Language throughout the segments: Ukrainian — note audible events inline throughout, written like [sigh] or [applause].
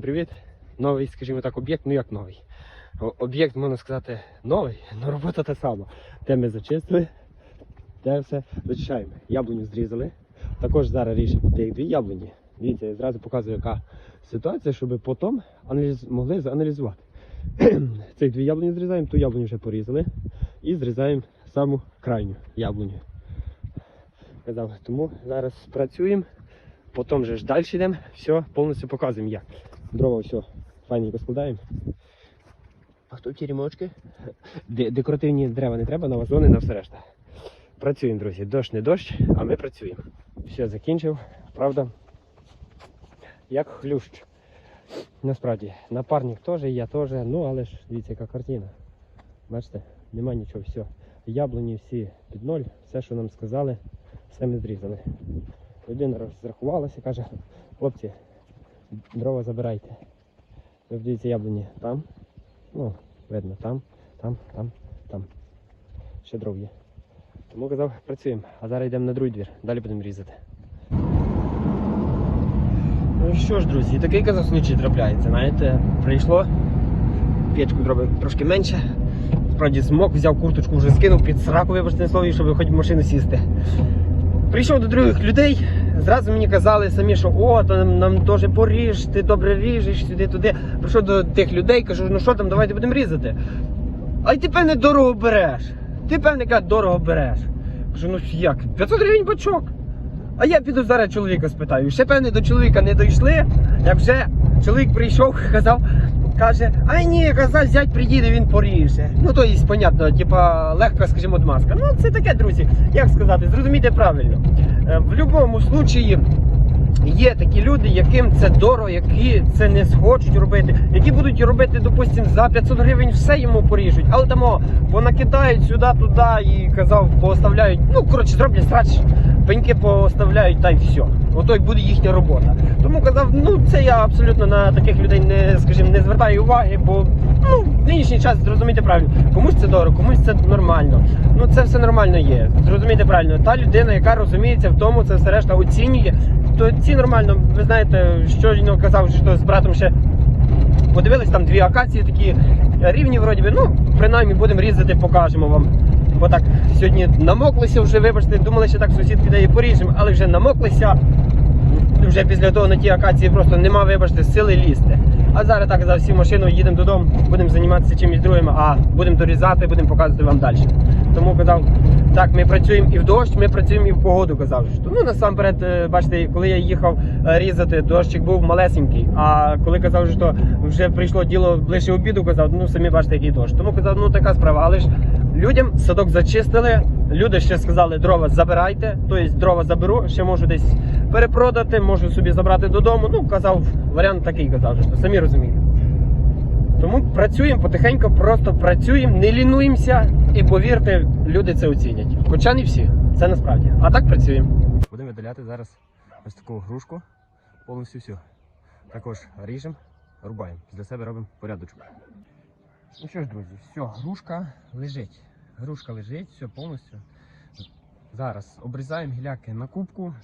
Привіт! Новий, скажімо так, об'єкт, ну як новий. Об'єкт, можна сказати, новий, [laughs] але робота та сама. Те ми зачистили, те все зачищаємо. Яблуню зрізали. Також зараз ріжемо тих дві яблуні. Дивіться, я зразу показую, яка ситуація, щоб потім аналіз... могли зааналізувати. [clears throat] Цих дві яблуні зрізаємо, ту яблуню вже порізали і зрізаємо саму крайню яблуню. Тому зараз працюємо. Потім же ж далі йдемо, все, повністю показуємо як. Дрова все файненько складаємо. А хто теремочки? Де- декоративні дерева не треба, на вазони, на все решта. Працюємо, друзі. Дощ не дощ, а ми працюємо. Все, закінчив. Правда, як хлющ. Насправді, напарник теж, я теж, ну але ж дивіться, яка картина. Бачите, нема нічого, все. Яблуні всі під ноль, все, що нам сказали, все ми зрізали. Людина розрахувалася, каже, хлопці, дрова забирайте. Дивіться яблуні там. Ну, видно, там, там, там, там. Ще дров є. Тому казав, працюємо. А зараз йдемо на другий двір, далі будемо різати. Ну що ж, друзі, такий казав случай трапляється. Знаєте, прийшло, печку зробив трошки менше. Справді змок, взяв курточку, вже скинув під сраку, вибачте на слові, щоб хоч в машину сісти. Прийшов до других людей, зразу мені казали самі, що о, то нам, нам теж поріж, ти добре ріжеш сюди-туди. Прийшов до тих людей, кажу, ну що там, давайте будемо різати. А й ти певне дорого береш. Ти певне каже, дорого береш. Кажу, ну як? 500 гривень бачок. А я піду зараз чоловіка спитаю. Ще певне до чоловіка не дійшли, як вже чоловік прийшов, [laughs] казав, каже, а ні, казав, зять приїде, він поріже. Ну то є, понятно, типа легка, скажімо, отмазка. Ну це таке, друзі, як сказати, зрозумійте правильно. Е, В будь-якому случаї є такі люди, яким це дорого, які це не схочуть робити, які будуть робити, допустимо, за 500 гривень все йому поріжуть, але там понакидають сюди, туди і казав, пооставляють. Ну коротше, зроблять страч, пеньки поставляють та й все. Ото й буде їхня робота. Тому казав, ну це я абсолютно на таких людей не скажімо, не звертаю уваги, бо ну в нинішній час зрозумійте правильно, комусь це дорого, комусь це нормально. Ну це все нормально є. Зрозумійте правильно, та людина, яка розуміється в тому, це все решта оцінює, то ці нормально. Ви знаєте, щойно казав, що з братом ще подивились там дві акації такі рівні, вроді би. Ну, принаймні будемо різати, покажемо вам. Бо так сьогодні намоклися вже, вибачте, думали, що так сусід піде і поріжемо, але вже намоклися. Вже після того на ті акації просто нема, вибачте, сили лізти. А зараз так за всі машину їдемо додому, будемо займатися чимось другим, а будемо дорізати, будемо показувати вам далі. Тому казав, так, ми працюємо і в дощ, ми працюємо і в погоду. Казав, що ну насамперед, е, бачите, коли я їхав е, різати, дощик був малесенький. А коли казав, що вже прийшло діло ближче обіду, казав, ну самі бачите, який дощ. Тому казав, ну така справа. Але ж людям садок зачистили. Люди ще сказали, дрова забирайте, тобто дрова заберу, ще можу десь перепродати, можу собі забрати додому. Ну, казав, варіант такий казав, що самі розумієте. Тому працюємо потихеньку, просто працюємо, не лінуємося і повірте, люди це оцінять. Хоча не всі, це насправді. А так працюємо. Будемо видаляти зараз ось таку грушку, повністю всю. Також ріжемо, рубаємо. Для себе робимо порядочок. Ну що ж, друзі, все, грушка лежить. Грушка лежить, все повністю. Зараз обрізаємо гіляки на кубку.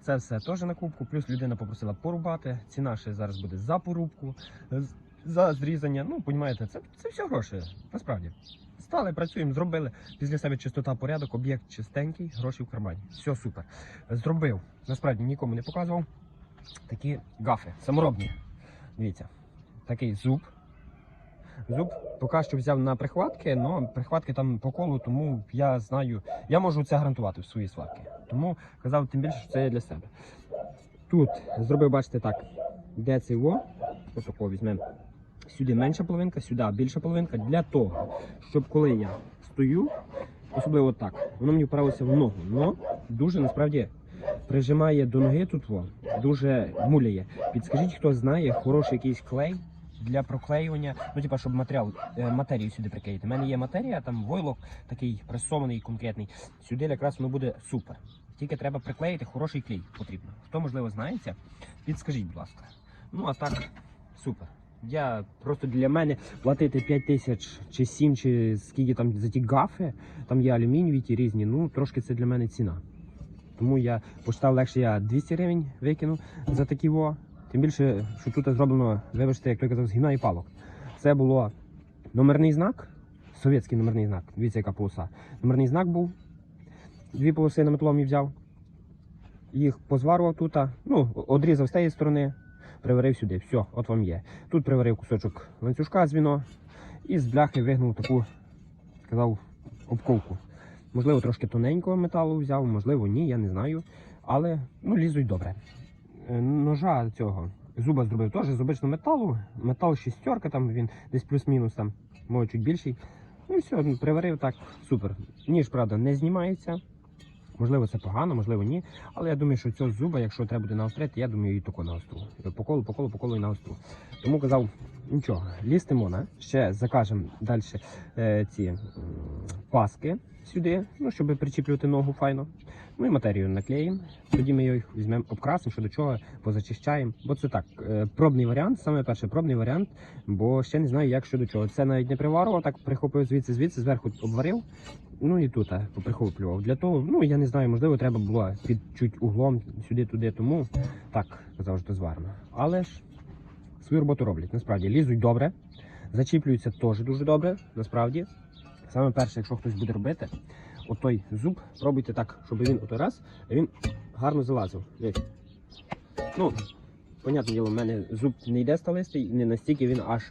Це все теж на кубку. Плюс людина попросила порубати. Ціна ще зараз буде за порубку, за зрізання. Ну, понімаєте, це, це все гроші. Насправді. Стали, працюємо, зробили. Після себе чистота, порядок, об'єкт чистенький, гроші в кармані. Все супер. Зробив. Насправді нікому не показував. Такі гафи, саморобні. Дивіться, такий зуб. Зуб поки що взяв на прихватки, але прихватки там по колу, тому я знаю, я можу це гарантувати в свої сварки. Тому казав тим більше, що це є для себе. Тут зробив, бачите, так, де цей во, отако візьмемо. Сюди менша половинка, сюди більша половинка для того, щоб коли я стою, особливо так, воно мені вправилося в ногу. Но дуже насправді прижимає до ноги тут во, дуже муляє. Підскажіть, хто знає, хороший якийсь клей для проклеювання, ну типа, щоб матеріал, е, матерію сюди приклеїти. У мене є матерія, там войлок такий пресований, конкретний. Сюди якраз воно буде супер. Тільки треба приклеїти хороший клей потрібно. Хто можливо знається, підскажіть, будь ласка. Ну а так, супер. Я просто для мене платити 5 тисяч чи 7, чи скільки там за ті гафи, там є алюмінієві ті різні, ну трошки це для мене ціна. Тому я почитав легше, я 200 гривень викину за такі во, Тим більше, що тут зроблено, вибачте, як той казав, з гімна і палок. Це було номерний знак, совєтський номерний знак. Дивіться, яка полоса. Номерний знак був. Дві полоси на метломі взяв. Їх позварував тут, ну, одрізав з тієї сторони, приварив сюди. Все, от вам є. Тут приварив кусочок ланцюжка звіно і з бляхи вигнув таку, сказав, обковку. Можливо, трошки тоненького металу взяв, можливо, ні, я не знаю. Але ну, лізуть добре. Е, Ножа цього зуба зробив теж з обичного металу. Метал шістерка, там він десь плюс-мінус, там, може чуть більший. Ну і все, ну, приварив так, супер. Ніж, правда, не знімається. Можливо, це погано, можливо, ні. Але я думаю, що цього зуба, якщо треба буде наострити, я думаю, і тако наостру. По колу, по колу, по колу і наостру. Тому казав, нічого, лізти можна. Ще закажемо далі е, ці паски сюди, ну, щоб причіплювати ногу файно. Ну і матерію наклеїмо. Тоді ми їх візьмемо, обкрасимо, що до чого позачищаємо. Бо це так, е, пробний варіант, саме перший пробний варіант, бо ще не знаю, як що до чого. Це навіть не приварував, так прихопив звідси, звідси, зверху обварив. Ну і тут е, поприхоплював. Для того, ну я не знаю, можливо, треба було під чуть углом сюди-туди, тому так завжди зварено. Але ж свою роботу роблять. Насправді лізуть добре, зачіплюються теж дуже добре, насправді. Саме перше, якщо хтось буде робити, отой зуб пробуйте так, щоб він отой раз, він гарно залазив. Ну, понятне діло, в мене зуб не йде сталистий, не настільки він аж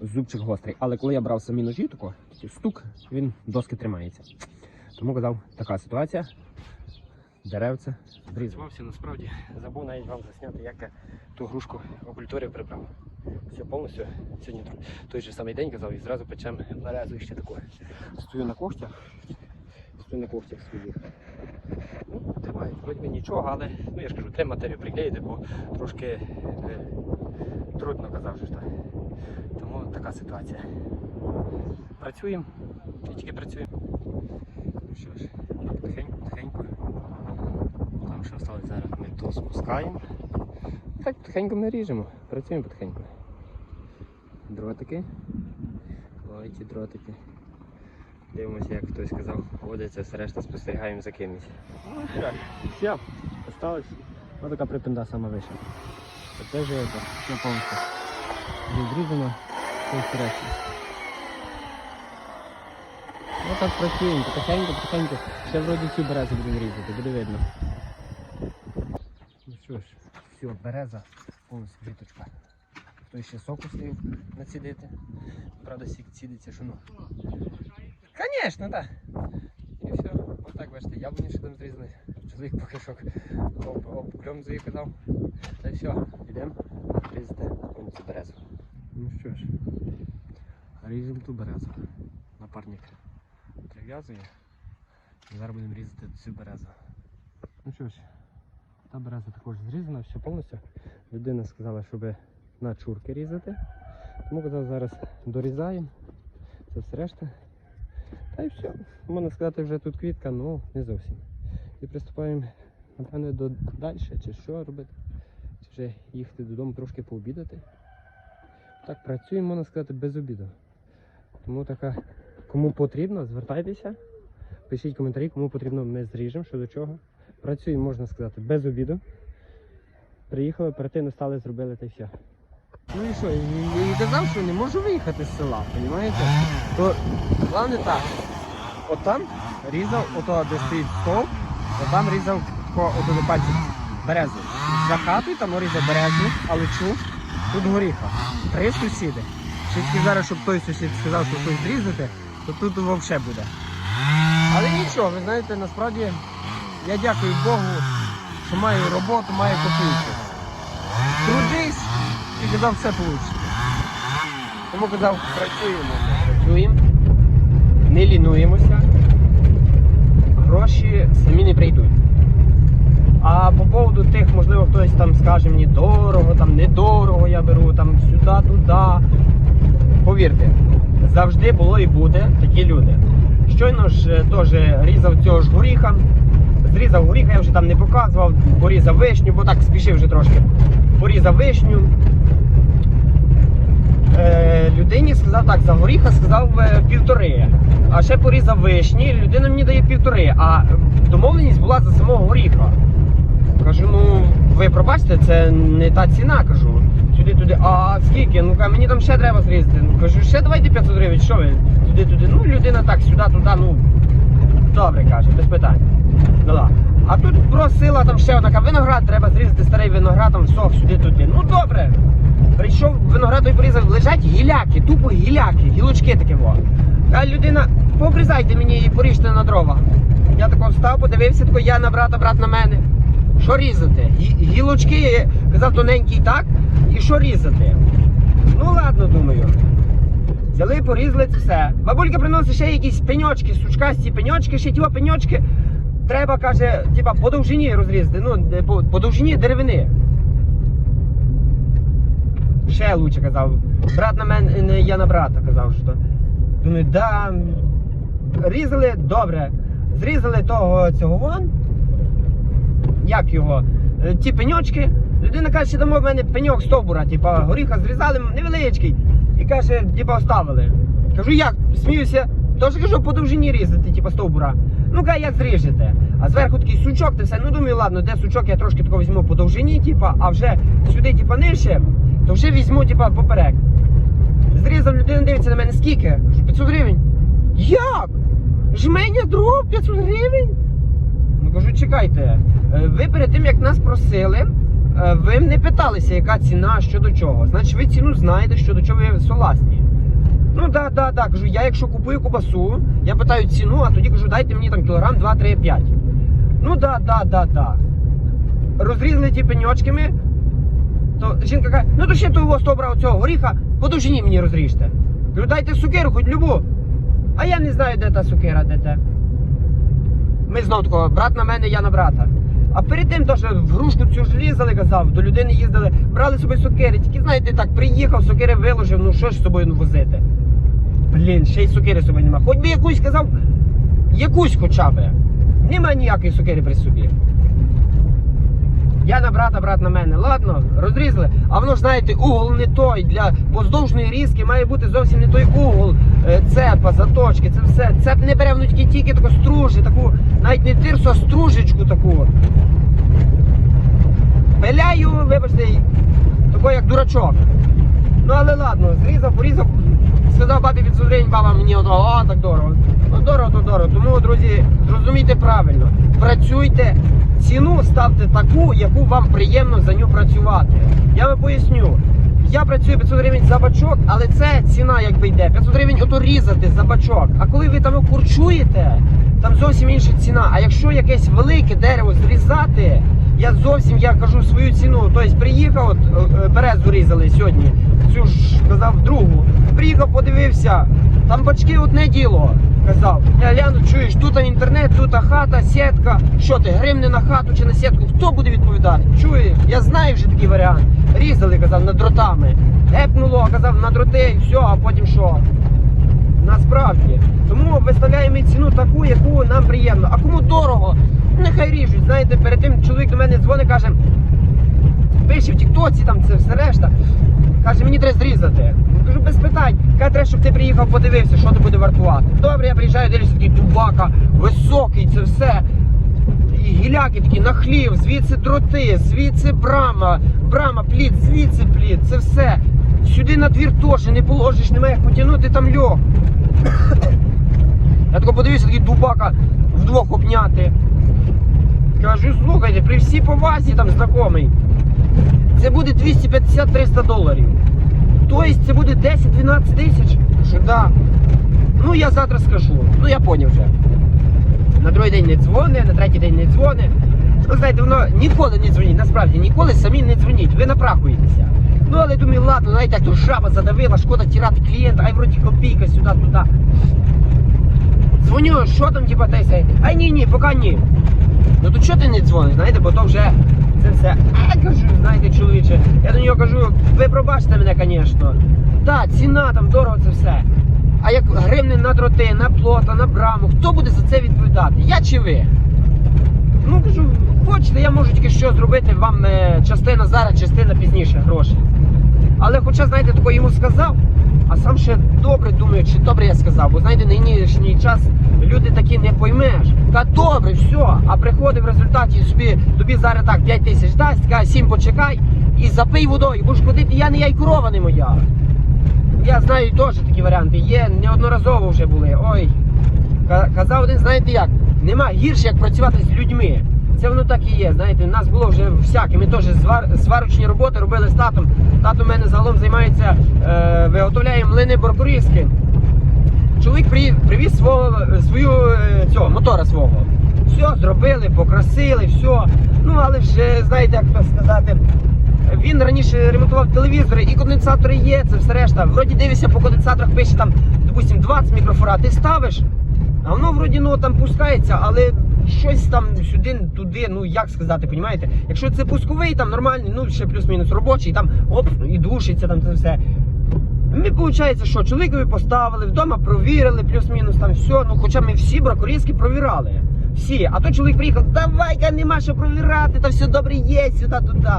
зубчик гострий. Але коли я брав самі ножі, тако, стук, він доски тримається. Тому казав, така ситуація. Деревце зрізувався. Насправді забув навіть вам засняти, як я ту грушку окультурів прибрав. Все повністю сьогодні той же самий день казав і зразу печемо березу ще таку. Стою на когтях. Стою на когтях своїх. Ну, тримає, вроді нічого, але ну я ж кажу, треба матерію приклеїти, бо трошки е, трудно казав, що так. Тому така ситуація. Працюємо, і тільки працюємо. Ну що ж, потихеньку, потихеньку. Там що осталось зараз, ми то спускаємо. Так потихеньку не ріжемо, працюємо потихеньку. Дротики. Ой, ті дротики. Дивимося, як хтось сказав, водиться, все решта спостерігаємо за кимось. Ну що, все, осталось. Ось така припинда сама вийшла. Це вже це, все повністю. Відрізано, все решта. Ну так працюємо, потихеньку, потихеньку. Ще вроді цю березу будемо різати, буде видно. Все, береза, повністю житочка. Хтось ще соку встиг націдити. Правда, сік цідиться, що ну. Звісно, так. І все, отак бачите, яблуні ще там зрізали. Чоловік поки що об, об кльом казав. Та й все, йдемо різати повністю березу. Ну що ж, ріжемо ту березу. Напарник прив'язує. І Зараз будемо різати цю березу. Ну що ж, та береза також зрізана, все повністю. Людина сказала, щоб на чурки різати. Тому зараз дорізаємо. Це все решта. Та й все. Можна сказати, вже тут квітка, ну не зовсім. І приступаємо, напевно, до далі, чи що робити. Чи вже їхати додому трошки пообідати. Так, працюємо, можна сказати, без обіду. Тому така, кому потрібно, звертайтеся. Пишіть коментарі, кому потрібно, ми зріжемо, що до чого. Працюємо, можна сказати, без обіду. Приїхали, оперативно стали, зробили та й все. Ну і що, і, і казав, що не можу виїхати з села, розумієте? То головне так. От там різав, ото де стоїть стол, от там різав по ото до пальців березу. За хатою там різав березу, алечу, тут горіха. Три сусіди. Тільки зараз, щоб той сусід сказав, що щось зрізати, то тут взагалі буде. Але нічого, ви знаєте, насправді я дякую Богу, що маю роботу, маю копійку. Трудись і казав, все вийде. Тому казав, працюємо. Працюємо, не лінуємося, гроші самі не прийдуть. А по поводу тих, можливо, хтось там скаже мені дорого, там недорого я беру, там сюди, туди. Повірте, завжди було і буде такі люди. Щойно ж е, теж різав цього ж горіха. Зрізав горіха, я вже там не показував, порізав вишню, бо так спішив вже трошки. Порізав вишню. Е, людині сказав так, за горіха сказав е, півтори. А ще порізав вишні, людина мені дає півтори. А домовленість була за самого горіха. Кажу, ну ви пробачте, це не та ціна, кажу. Сюди туди, а скільки? Ну ка- мені там ще треба зрізати. Ну кажу, ще давайте 500 гривень, що ви? Туди, туди. Ну, людина так, сюди, туди, ну. Добре, каже, без питань. Дала. А тут просила там ще одна, виноград треба зрізати старий виноград, там сох сюди туди. Ну добре. Прийшов виноград той порізав, лежать гіляки, тупо гіляки, гілочки таке во. А людина, пообрізайте мені і поріжте на дрова. Я тако встав, подивився, тако я на брата, брат на мене. Що різати? Гі- Гілочки, казав тоненький так, і що різати? Ну ладно, думаю. Взяли, порізали це все. Бабулька приносить ще якісь пеньочки, сучкасті пеньочки, ще ті пеньочки. Треба, каже, типа по довжині розрізати, ну, по, по довжині деревини. Ще лучше казав. Брат на мене, не я на брата казав, що. Думаю, да. Різали добре. Зрізали того цього вон. Як його? Е, Ті пеньочки. Людина каже, що дамо в мене пеньок стовбура, типа горіха зрізали невеличкий. Каже, типа оставили. Кажу, як? Сміюся. Тож кажу, по довжині різати, типа стовбура. Ну каже, як зріжете? А зверху такий сучок, та все. Ну думаю, ладно, де сучок, я трошки тако візьму по довжині, типа, а вже сюди, типа, нижче, то вже візьму, типа, поперек. Зрізав людина, дивиться на мене, скільки? Кажу, 500 гривень. Як? Жменя дров 500 гривень? Ну кажу, чекайте, е, ви перед тим як нас просили, ви не питалися, яка ціна, що до чого. Значить, ви ціну знаєте, що до чого ви согласні. Ну да, да, да. Кажу, я якщо купую кубасу, я питаю ціну, а тоді кажу, дайте мені там кілограм 2, 3, 5. Ну да, да, да, да. Розрізали ті пеньочками, то жінка каже, ну то ще того стовбра оцього горіха, по довжині мені розріжте. Кажу, дайте сукеру, хоч любу. А я не знаю, де та сукера, де те. Ми знов такого, брат на мене, я на брата. А перед тим, теж в грушку цю ж різали, казав, до людини їздили, брали собі сокири. Тільки знаєте, так, приїхав, сокири виложив, ну що ж з собою ну, возити? Блін, ще й сокири з собою нема. Хоч би якусь казав, якусь хоча б. Нема ніякої сокири при собі. Я на брата, брат на мене. Ладно, розрізали. А воно ж знаєте, угол не той. Для поздовжної різки має бути зовсім не той угол. Е, Цепа, заточки, це все. Цеп не бере воно тільки тільки таку стружі, таку, навіть не тирсу, а стружечку таку. Пиляю, вибачте, такий як дурачок. Ну але ладно, зрізав, порізав, сказав бабі 500 гривень, баба мені ото, о, так дорого. Ну дорого, то дорого. Тому, друзі, зрозумійте правильно. Працюйте, ціну ставте таку, яку вам приємно за нього працювати. Я вам поясню. Я працюю 500 гривень за бачок, але це ціна якби йде. 500 гривень ото різати за бачок. А коли ви там курчуєте, там зовсім інша ціна. А якщо якесь велике дерево зрізати, я зовсім я кажу свою ціну. Тобто приїхав, от е, е, березу різали сьогодні, цю ж казав другу. Приїхав, подивився, там бачки одне діло. Казав, я гляну, чуєш, тут інтернет, тут хата, сітка. Що ти, гривни на хату чи на сітку? Хто буде відповідати? Чує, я знаю вже такий варіант. Різали, казав, над дротами. Епнуло, казав, на дроти, і все, а потім що? Насправді. Тому виставляємо ціну таку, яку нам приємно. А кому дорого, нехай ріжуть. Знаєте, перед тим чоловік до мене дзвонить, каже, пише в Тіктоці, там це все решта. Каже, мені треба зрізати. Я Кажу, без питань. Каже, треба, щоб ти приїхав, подивився, що ти буде вартувати. Добре, я приїжджаю, дивлюся, такий дубака, високий, це все. І гіляки такі на хлів, звідси дроти, звідси брама, брама, плід, звідси плід, це все. Сюди на двір теж не положиш, немає як потягнути там льох. [coughs] Я тако подивився, такий дубака вдвох обняти. Кажу, слухайте, при всій повазі там знайомий. Це буде 250-300 доларів. Тобто це буде 10-12 тисяч. Що да. Ну я завтра скажу. Ну я поняв вже. На другий день не дзвони, на третій день не дзвони. Ну, знаєте, воно ніколи не дзвонить, насправді ніколи самі не дзвоніть, ви напрахуєтеся. Ну але думаю, ладно, знаєте, як то жаба задавила, шкода тірати клієнта, ай вроді копійка сюди, туди. Дзвоню, що там, типа, та й. Ай ні, ні, поки ні. Ну то чого ти не дзвониш, знаєте, бо то вже це все. А я кажу, знаєте, чоловіче, я до нього кажу, ви пробачте мене, звісно. Так, ціна там дорого це все. А як гривни на дроти, на плота, на браму, хто буде за це відповідати? Я чи ви? Ну кажу, хочете, я можу тільки що зробити вам е, частина зараз, частина пізніше грошей. Але хоча, знаєте, тако йому сказав, а сам ще добре думаю, чи добре я сказав. Бо знаєте, нинішній час люди такі не поймеш. Та добре, все. А приходить в результаті собі, тобі зараз так 5 тисяч дасть, каже, 7 почекай і запий водою, будеш ходити, я не я й корова не моя. Я знаю теж такі варіанти. Є неодноразово вже були. Ой. Казав один, знаєте як, нема гірше, як працювати з людьми. Це воно так і є. Знаєте, у нас було вже всяке. Ми теж звар... сварочні роботи робили з татом. Тато в мене загалом займається, е... виготовляє млини боркорізки. Чоловік при... привіз свого, свою е, цього, мотора свого. Все зробили, покрасили, все. Ну, але вже, знаєте, як то сказати, він раніше ремонтував телевізори і конденсатори є, це все решта. Вроді дивишся по конденсаторах, пише там, допустим, 20 мікрофарад, ти ставиш, а воно вроді ну там пускається, але щось там сюди, туди, ну як сказати, понімаєте? Якщо це пусковий, там нормальний, ну ще плюс-мінус робочий, там оп, і душиться, там це все. Ми, виходить, що чоловікові поставили, вдома провірили, плюс-мінус там все. Ну, хоча ми всі бракорізки провірали. Всі. А то чоловік приїхав, давай-ка нема що провірати, та все добре є, сюди, туди.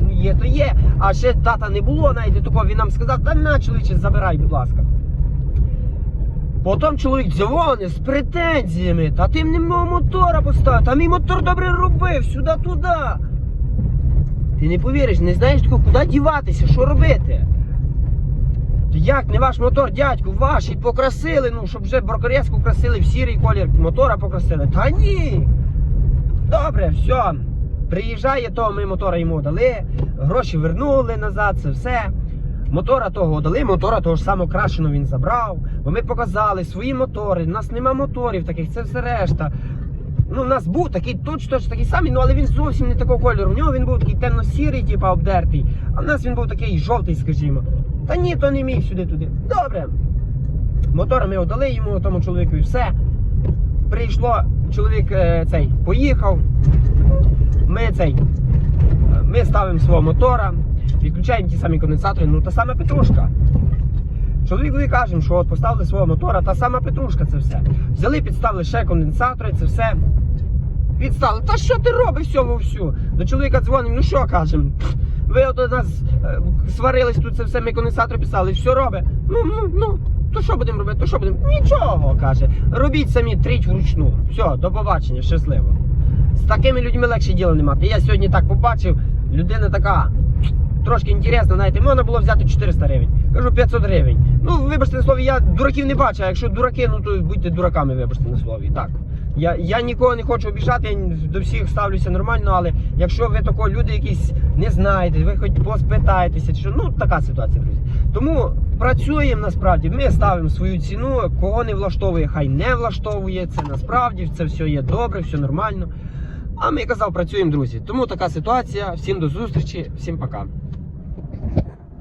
Ну, є, то є. А ще дата не було, навіть такого він нам сказав, та на, чоловіче, забирай, будь ласка. Потім чоловік дзвонить з претензіями, та ти мені мого мотора поставив, та мій мотор добре робив, сюди-туди. Ти не повіриш, не знаєш тако, куди діватися, що робити. То Як не ваш мотор, дядьку, ваш, і покрасили, ну, щоб вже брокорезку красили в сірий колір мотора покрасили. Та ні. Добре, все. Приїжджає того, ми мотора йому дали, гроші вернули назад, це все. Мотора того дали, мотора того ж самого крашеного він забрав. Бо ми показали свої мотори. У нас нема моторів таких, це все решта. Ну, у нас був такий точно такий самий, ну але він зовсім не такого кольору. У нього він був такий темно-сірий, типа обдертий, а в нас він був такий жовтий, скажімо. Та ні, то не міг сюди-туди. Добре. Мотор ми отдали йому, тому чоловікові все. Прийшло, чоловік е, цей поїхав. Ми цей. е, Ми ставимо свого мотора, відключаємо ті самі конденсатори, ну та сама петрушка. Чоловікові кажемо, що от поставили свого мотора, та сама петрушка це все. Взяли, підставили ще конденсатори, це все. Підставили. Та що ти робиш всьому всю? До чоловіка дзвонимо, ну що кажемо? Ви от у нас е, сварились тут це все, ми конденсатори писали, все робить. Ну, ну, ну, то що будемо робити? То що будемо? Нічого, каже. Робіть самі, тріть вручну. Все, до побачення, щасливо. З такими людьми легше діла не мати. Я сьогодні так побачив, людина така. Трошки інтересно, знаєте, можна було взяти 400 гривень. Кажу 500 гривень. Ну, вибачте на слові, я дураків не бачу, а якщо дураки, ну то будьте дураками, вибачте на слові. Так. Я, я нікого не хочу обіжати, я до всіх ставлюся нормально, але якщо ви тако люди якісь не знаєте, ви хоч поспитаєтеся, що, ну така ситуація, друзі. Тому працюємо насправді, ми ставимо свою ціну, кого не влаштовує, хай не влаштовує. Це насправді, це все є добре, все нормально. А ми казав, працюємо, друзі. Тому така ситуація. Всім до зустрічі, всім пока.